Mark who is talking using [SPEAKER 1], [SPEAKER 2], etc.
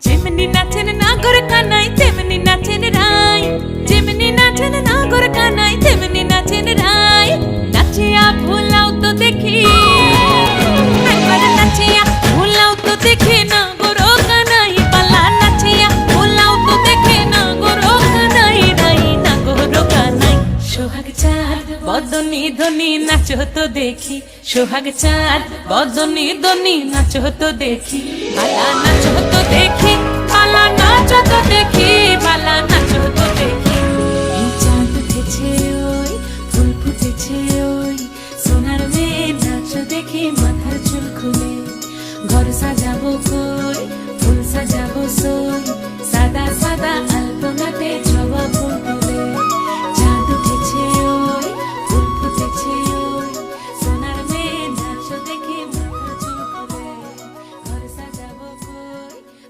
[SPEAKER 1] যেমনি নাচেন নাগর কানাই তেমনি নাচেন রাই যেমনি নাচেন নাগর কানাই তেমনি নাচেন রাই নাচিয়া ভুলাও তো দেখি। একবার ভুলাও তো দেখি কানাই পালা নাচিয়া ভুলাও তো দেখি নাগর কানাই রাই নাগর কানাই সোহাগ চাঁদ, বদনি ধনি, নাচো তো দেখি। সোহাগ চাঁদ, বদনি ধনি, নাচো তো দেখি। পালা নাচো তো নাচছে ওই সোনার মেয়ে নাচ দেখে মাথার চুল খুলে। ঘর সাজাবো কই, ফুল সাজাবো সই। সাদা সাদা আলপনাতে